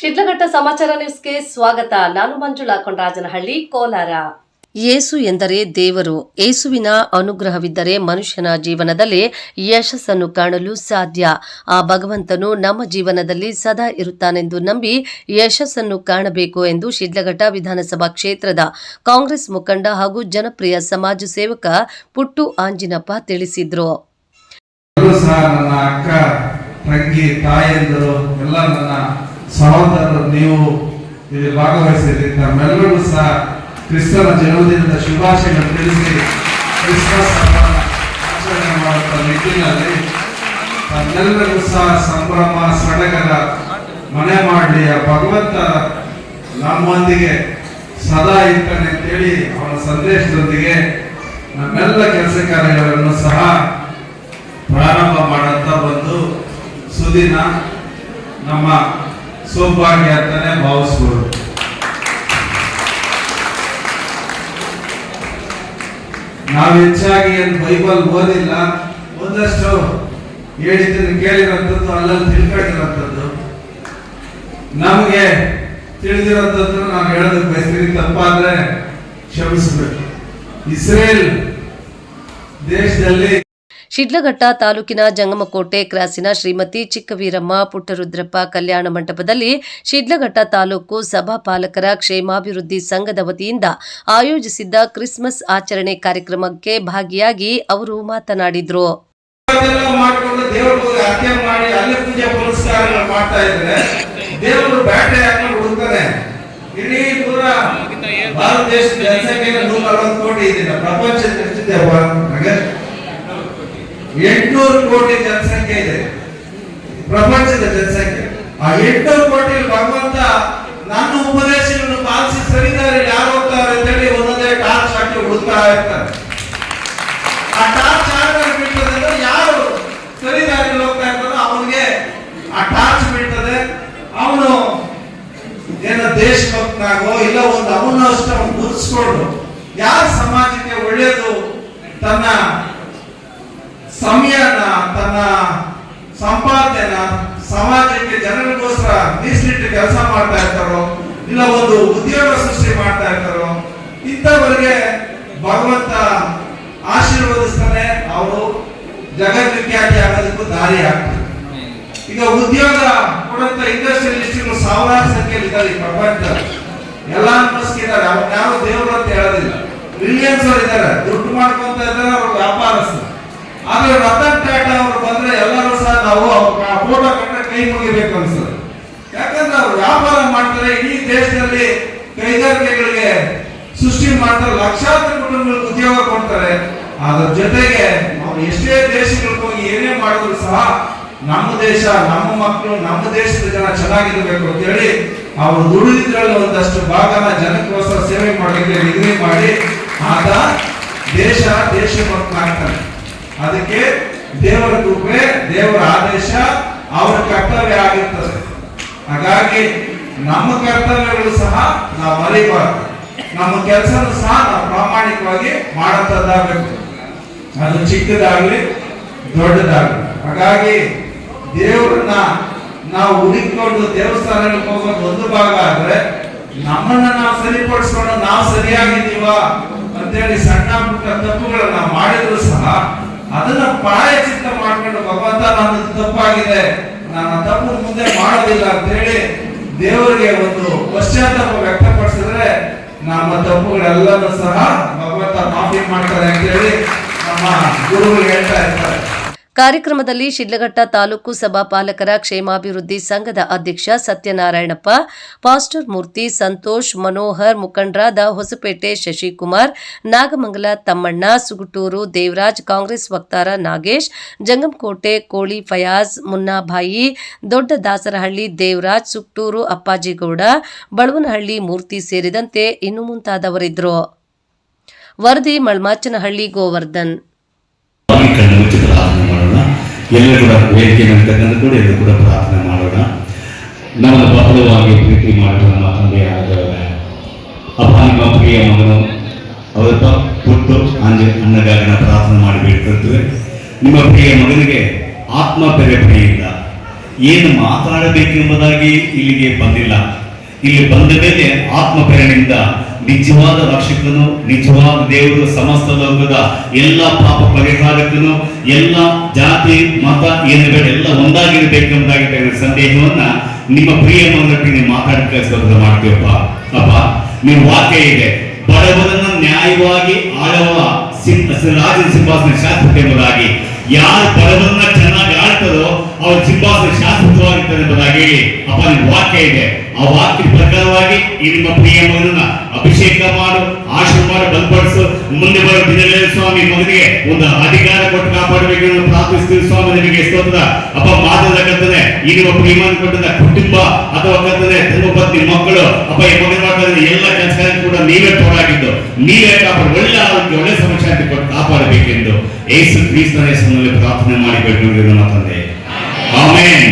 ಸಮಾಚಾರ ನ್ಯೂಸ್ಗೆ ಸ್ವಾಗತ. ನಾನು ಮಂಜುಳಾ ಕೊಂಡರಾಜನಹಳ್ಳಿ ಕೋಲಾರ. ಏಸು ಎಂದರೆ ದೇವರು. ಏಸುವಿನ ಅನುಗ್ರಹವಿದ್ದರೆ ಮನುಷ್ಯನ ಜೀವನದಲ್ಲಿ ಯಶಸ್ಸನ್ನು ಕಾಣಲು ಸಾಧ್ಯ. ಆ ಭಗವಂತನು ನಮ್ಮ ಜೀವನದಲ್ಲಿ ಸದಾ ಇರುತ್ತಾನೆಂದು ನಂಬಿ ಯಶಸ್ಸನ್ನು ಕಾಣಬೇಕು ಎಂದು ಶಿಡ್ಲಘಟ್ಟ ವಿಧಾನಸಭಾ ಕ್ಷೇತ್ರದ ಕಾಂಗ್ರೆಸ್ ಮುಖಂಡ ಹಾಗೂ ಜನಪ್ರಿಯ ಸಮಾಜ ಸೇವಕ ಪುಟ್ಟು ಆಂಜಿನಪ್ಪ ತಿಳಿಸಿದ್ರು. ಎಲ್ಲರೂ ಸಹ ನನ್ನ ಅಕ್ಕ ತಂಗಿ ತಾಯಂದಿರು ಎಲ್ಲ ನನ್ನ ಸಹೋದರರು, ನೀವು ಇಲ್ಲಿ ಭಾಗವಹಿಸಿದ್ರಿ. ತಮ್ಮೆಲ್ಲರಿಗೂ ಸಹ ಕ್ರಿಸ್ತನ ಜನ್ಮದಿನದ ಶುಭಾಶಯಗಳು ತಿಳಿಸಿ ಕ್ರಿಸ್ಮಸ್ ಹಬ್ಬವನ್ನು ಆಚರಣೆ ಮಾಡುವ ನಿಟ್ಟಿನಲ್ಲಿ ತಮ್ಮೆಲ್ಲರಿಗೂ ಸಹ ಸಂಭ್ರಮ, ಸಡಗರ, ಮನೆ ಮಾಡಲಿ. ಭಗವಂತ ನಮ್ಮೊಂದಿಗೆ ಸದಾ ಇರ್ತಾನೆ ಅಂತೇಳಿ ಅವನ ಸಂದೇಶದೊಂದಿಗೆ ನಮ್ಮೆಲ್ಲ ಕೆಲಸ ಕಾರ್ಯಗಳನ್ನು ಸಹ ಪ್ರಾರಂಭ ಮಾಡುತ್ತಾ ಒಂದು ಸುದಿನ ನಮ್ಮ ಸೌಭಾಗ್ಯ ಅಂತಾನೆ ಭಾವಿಸ್ಬೋದು. ನಾವು ಹೆಚ್ಚಾಗಿ ಏನು ಬೈಬಲ್ ಓದಿಲ್ಲ ಒಂದಷ್ಟು ಹೇಳಿದ್ದನ್ನು ಕೇಳಿರೋಂಥದ್ದು ಅಲ್ಲಲ್ಲಿ ತಿಳ್ಕೊಂಡಿರೋಂಥದ್ದು. ನಮಗೆ ತಿಳಿದಿರೋಂಥದ್ದು ನಾವು ಹೇಳೋದಕ್ಕೆ ಬಯಸ್ತೀನಿ ತಪ್ಪಾದ್ರೆ ಕ್ಷಮಿಸಬೇಕು. ಇಸ್ರೇಲ್ ದೇಶದಲ್ಲಿ ಶಿಡ್ಲಘಟ್ಟ ತಾಲೂಕಿನ ಜಂಗಮಕೋಟೆ ಕ್ರಾಸಿನ ಶ್ರೀಮತಿ ಚಿಕ್ಕವೀರಮ್ಮ ಪುಟ್ಟರುದ್ರಪ್ಪ ಕಲ್ಯಾಣ ಮಂಟಪದಲ್ಲಿ ಶಿಡ್ಲಘಟ್ಟ ತಾಲೂಕು ಸಭಾಪಾಲಕರ ಕ್ಷೇಮಾಭಿವೃದ್ಧಿ ಸಂಘದ ವತಿಯಿಂದ ಆಯೋಜಿಸಿದ್ದ ಕ್ರಿಸ್ಮಸ್ ಆಚರಣೆ ಕಾರ್ಯಕ್ರಮಕ್ಕೆ ಭಾಗಿಯಾಗಿ ಅವರು ಮಾತನಾಡಿದರು. ಭಾರತ ದೇಶದ ಜನಸಂಖ್ಯೆ ನೂರ ಅರವತ್ತು ಕೋಟಿ ಇದೆ. ಪ್ರಪಂಚದ ಎಂಟ್ನೂರು ಕೋಟಿ ಜನಸಂಖ್ಯೆ ಇದೆ. ಪ್ರಪಂಚದ ಜನಸಂಖ್ಯೆ. ಆ ಎಂಟ್ನೂರು ಕೋಟಿ ಭಗವಂತ ನನ್ನ ಉಪದೇಶಗಳನ್ನು ಪಾಲಿಸಿ ಸರಿದಾರೆ, ಯಾರು ಹೋಗ್ತಾರೆ ಅಂತೇಳಿ ಒಂದೊಂದೇ ಟಾರ್ಚ್ ಹಾಕಿ ಹುಡುಕ್ತಾ ಇರ್ತಾರೆ. ಆ ಟಾರ್ಚ್ ಯಾರು ಬಿಡ್ತದೆ ಯಾರು ಸರಿ ದಾರಿಯಲ್ಲಿ ಹೋಗ್ತಾ ಇರ್ತಾರೋ ಅವನಿಗೆ ಆ ಟಾರ್ಚ್ ಬಿಡ್ತದೆ ಅವನು ಏನೋ ದೇಶಭಕ್ತನಾಗೋ, ಇಲ್ಲ ಒಂದು ಅವನಷ್ಟು ಅವನು ಗುರುಸ್ಕೊಂಡು ಯಾರ ಸಮಾಜಕ್ಕೆ ಒಳ್ಳೆಯದು ತನ್ನ ಸಮಯನ, ತನ್ನ ಸಂಪಾದನೆನ ಸಮಾಜಕ್ಕೆ, ಜನರಿಗೋಸ್ಕರ ಮೀಸಲಿಟ್ಟು ಕೆಲಸ ಮಾಡ್ತಾ ಇರ್ತಾರೋ, ಇಲ್ಲ ಒಂದು ಉದ್ಯೋಗ ಸೃಷ್ಟಿ ಮಾಡ್ತಾ ಇರ್ತಾರೋ, ಇಂಥವರಿಗೆ ಭಗವಂತ ಆಶೀರ್ವದಿಸ್ತಾನೆ, ಅವರು ಜಗದ್ವಿಖ್ಯಾತಿ ಆಗೋದಕ್ಕೂ ದಾರಿ ಆಗ್ತದೆ. ಈಗ ಉದ್ಯೋಗ ಕೊಡುವಂತ ಇಂಡಸ್ಟ್ರಿಯಲಿಸ್ಟ್ ಸಾವಿರಾರು ಸಂಖ್ಯೆಯಲ್ಲಿ ಇದ್ದಾರೆ ಪ್ರಪಂಚ. ಎಲ್ಲ ಮಸ್ಕ್ ಇದ್ದಾರೆ ಅವ್ರು ಯಾವ ದೇವರು ಅಂತ ಹೇಳೋದಿಲ್ಲ. ರಿಲಿಯನ್ಸ್ ಅವರು ಇದ್ದಾರೆ, ದುಡ್ಡು ಮಾಡ್ಕೊಂತ ಇದ್ದಾರೆ, ಅವ್ರ ವ್ಯಾಪಾರಸ್ಥರು. ಆದ್ರೆ ರತನ್ ಟಾಟಾ ಅವರು ಬಂದ್ರೆ ಎಲ್ಲರೂ ಸಹ ನಾವು ಅವ್ರ ಫೋಟೋ ಕಂಡ್ರೆ ಕೈ ಮುಗಿಬೇಕು ಅನ್ಸುತ್ತೆ. ಯಾಕಂದ್ರೆ ಅವ್ರು ವ್ಯಾಪಾರ ಮಾಡ್ತಾರೆ, ಇಡೀ ದೇಶದಲ್ಲಿ ಕೈಗಾರಿಕೆಗಳಿಗೆ ಸೃಷ್ಟಿ ಮಾಡ್ತಾರೆ, ಲಕ್ಷಾಂತರ ಕುಟುಂಬಗಳಿಗೆ ಉದ್ಯೋಗ ಕೊಡ್ತಾರೆ. ಅದರ ಜೊತೆಗೆ ಅವ್ರು ಎಷ್ಟೇ ದೇಶಗಳಿಗೆ ಹೋಗಿ ಏನೇ ಮಾಡಿದ್ರು ಸಹ ನಮ್ಮ ದೇಶ, ನಮ್ಮ ಮಕ್ಕಳು, ನಮ್ಮ ದೇಶದ ಜನ ಚೆನ್ನಾಗಿರ್ಬೇಕು ಅಂತ ಹೇಳಿ ಅವರು ದುಡಿದಿದ್ರಲ್ಲಿ ಒಂದಷ್ಟು ಭಾಗನ ಜನಕ್ಕೋಸ್ಕರ ಸೇವೆ ಮಾಡಲಿಕ್ಕೆ ನಿಗದಿ ಮಾಡಿ ಆತ ದೇಶ ದೇಶಭಕ್ತನಾಗ್ತಾನೆ ಅದಕ್ಕೆ ದೇವರ ಕೃಪೆ, ದೇವರ ಆದೇಶ ಅವರ ಕರ್ತವ್ಯ ಆಗಿರ್ತದೆ. ಹಾಗಾಗಿ ನಮ್ಮ ಕರ್ತವ್ಯಗಳು ಸಹ ನಾವು ಮರಿಬಾರ್ದು ನಮ್ಮ ಕೆಲಸ ಸಹ ನಾವು ಪ್ರಾಮಾಣಿಕವಾಗಿ ಮಾಡತದ್ದಾಗಬೇಕು ಅದು ಚಿಕ್ಕದಾಗಲಿ ದೊಡ್ಡದಾಗಲಿ. ಹಾಗಾಗಿ ದೇವರನ್ನ ನಾವು ಹುಡುಕಿಕೊಂಡು ದೇವಸ್ಥಾನಗಳಿಗೆ ಹೋಗೋದು ಒಂದು ಭಾಗ ಆದ್ರೆ ನಮ್ಮನ್ನ ನಾವು ಸರಿಪಡಿಸ್ಕೊಂಡು ನಾವು ಸರಿಯಾಗಿದ್ದೀವ ಅಂತೇಳಿ ಸಣ್ಣ ಪುಟ್ಟ ತಪ್ಪುಗಳನ್ನ ಮಾಡಿದ್ರು ಸಹ ಅದನ್ನ ಪ್ರಾಯಚಿತ್ತ ಮಾಡ್ಕೊಂಡು ಭಗವಂತ ನನ್ನ ತಪ್ಪಾಗಿದೆ ನನ್ನ ತಪ್ಪು ಮುಂದೆ ಮಾಡೋದಿಲ್ಲ ಅಂತ ಹೇಳಿ ದೇವರಿಗೆ ಒಂದು ಪಶ್ಚಾತ್ತಾಪ ವ್ಯಕ್ತಪಡಿಸಿದ್ರೆ ನಮ್ಮ ತಪ್ಪುಗಳೆಲ್ಲನೂ ಸಹ ಭಗವಂತ ಮಾಫಿ ಮಾಡ್ತಾರೆ ಅಂತ ಹೇಳಿ ನಮ್ಮ ಗುರುಗಳು ಹೇಳ್ತಾ ಇರ್ತಾರೆ ಕಾರ್ಯಕ್ರಮದಲ್ಲಿ ಶಿಡ್ಲಘಟ್ಟ ತಾಲೂಕು ಸಭಾ ಪಾಲಕರ ಕ್ಷೇಮಾಭಿವೃದ್ಧಿ ಸಂಘದ ಅಧ್ಯಕ್ಷ ಸತ್ಯನಾರಾಯಣಪ್ಪ, ಪಾಸ್ಟರ್ ಮೂರ್ತಿ ಸಂತೋಷ್, ಮನೋಹರ್ ಮುಖಂಡರಾದ ಹೊಸಪೇಟೆ ಶಶಿಕುಮಾರ್, ನಾಗಮಂಗಲ ತಮ್ಮಣ್ಣ ಸುಗುಟೂರು ದೇವರಾಜ್, ಕಾಂಗ್ರೆಸ್ ವಕ್ತಾರ ನಾಗೇಶ್ ಜಂಗಂಕೋಟೆ ಕೋಳಿ ಫಯಾಜ್, ಮುನ್ನಾಭಾಯಿ, ದೊಡ್ಡ ದಾಸರಹಳ್ಳಿ ದೇವರಾಜ್ ಸುಕ್ಟೂರು ಅಪ್ಪಾಜಿಗೌಡ, ಬಳವನಹಳ್ಳಿ ಮೂರ್ತಿ ಸೇರಿದಂತೆ ಇನ್ನು ಮುಂತಾದವರಿದ್ದರು. ವರದಿ ಮಳ್ಮಾಚನಹಳ್ಳಿ ಗೋವರ್ಧನ್. ಎಲ್ಲರೂ ಕೂಡ ವೇದಿಕೆ ನಡ್ತಕ್ಕಂಥ ಕೂಡ ಎಲ್ಲರೂ ಕೂಡ ಪ್ರಾರ್ಥನೆ ಮಾಡೋಣ. ನಮ್ಮನ್ನು ಬಹಳವಾಗಿ ಪ್ರೀತಿ ಮಾಡಿದ ನಮ್ಮ ತಂದೆಯಾದ ಅಪ್ಪ ನಿಮ್ಮ ಪ್ರಿಯ ಮಗನು, ಅವರ ಪುಟ್ಟು ಅಂಜ ಅನ್ನಗಾಗಿ ನಾವು ಪ್ರಾರ್ಥನೆ ಮಾಡಿ ಬೇಡ್ಕೊಳ್ತೇವೆ ನಿಮ್ಮ ಪ್ರಿಯ ಮಗನಿಗೆ ಆತ್ಮ ಇಲ್ಲ ಏನು ಮಾತಾಡಬೇಕೆಂಬುದಾಗಿ ಇಲ್ಲಿಗೆ ಬಂದಿಲ್ಲ. ಇಲ್ಲಿ ಬಂದ ಮೇಲೆ ಆತ್ಮಪ್ರೇರಣೆಯಿಂದ ನಿಜವಾದ ರಕ್ಷಕನು, ನಿಜವಾದ ದೇವರು ಸಮಸ್ತ ಲೋಕದ ಎಲ್ಲ ಪಾಪ ಪರಿಹಾರಕನು ಎಲ್ಲ ಜಾತಿ, ಮತ, ಏನುಗಳು ಎಲ್ಲ ಒಂದಾಗಿರಬೇಕೆಂಬುದಾಗಿದ್ದ ಸಂದೇಹವನ್ನ ನಿಮ್ಮ ಪ್ರಿಯ ಮಗನೊಟ್ಟಿಗೆ ಮಾತಾಡಿ ಕಳಿಸೋದ್ರ ಮಾಡ್ತೀವಪ್ಪ ಅಪ್ಪ. ನಿಮ್ಮ ವಾಕ್ಯ ಇದೆ, ಬಡವರನ್ನ ನ್ಯಾಯವಾಗಿ ಆಳವ ರಾಜ ಸಿಂಹಾಸನ ಶಾಶ್ವತ ಎಂಬುದಾಗಿ. ಯಾರು ಬಡವರನ್ನ ಚೆನ್ನಾಗಿ ಆಡ್ತದೋ ಅವ್ರ ಸಿಂಹಾಸನ ಶಾಶ್ವತವಾಗಿರ್ತಾರೆ ಎಂಬುದಾಗಿ ಅಪ್ಪ, ನಿಮ್ಮ ವಾಕ್ಯ ಇದೆ. ಆ ವಾಕ್ಯ ಪ್ರಕಾರವಾಗಿ ನಿಮ್ಮ ಪ್ರಿಯ ಮಗನನ್ನ ಅಭಿಷೇಕ ಮಾಡು ಆಶೀರ್ವಾದ ಬಲಪಡಿಸು. ಮುಂದೆ ಬರೋ ದಿನಗಳಲ್ಲಿ ಸ್ವಾಮಿ ಮಗನಿಗೆ ಒಂದು ಅಧಿಕಾರ ಕೊಟ್ಟು ಕಾಪಾಡಬೇಕು ಪ್ರಾರ್ಥಿಸ್ತೀವಿ. ಸ್ವಾಮಿ ನಿಮಗೆ ಸ್ತೋತ್ರ ಅಪ್ಪ ಮಾತದ ಕರ್ತನೆ ಈಗ ನಿಮ್ಮ ಪ್ರೇಮನ ಕೊಟ್ಟದ ಕುಟುಂಬ ಅಥವಾ ಕರ್ತನೆ ಧರ್ಮಪತ್ನಿ ಮಕ್ಕಳು ಅಪ್ಪ ಈ ಮಗನ ಮಾಡ್ತಾರೆ ಎಲ್ಲ ಕೆಲಸ ಕೂಡ ನೀವೇ ತೊಡಗಿದ್ದು ನೀವೇ ಕಾಪಾಡಿ. ಒಳ್ಳೆ ಆರೋಗ್ಯ ಒಳ್ಳೆ ಸಮಶಾಂತಿ ಕೊಟ್ಟು ಕಾಪಾಡಬೇಕೆಂದು ಏಸು ಕ್ರಿಸ್ತನ ಹೆಸರಿನಲ್ಲಿ ಪ್ರಾರ್ಥನೆ ಮಾಡಿ ಬೇಡ್ಕೊಂಡಿರೋ ನಮ್ಮ ತಂದೆ. ಆಮೇನ್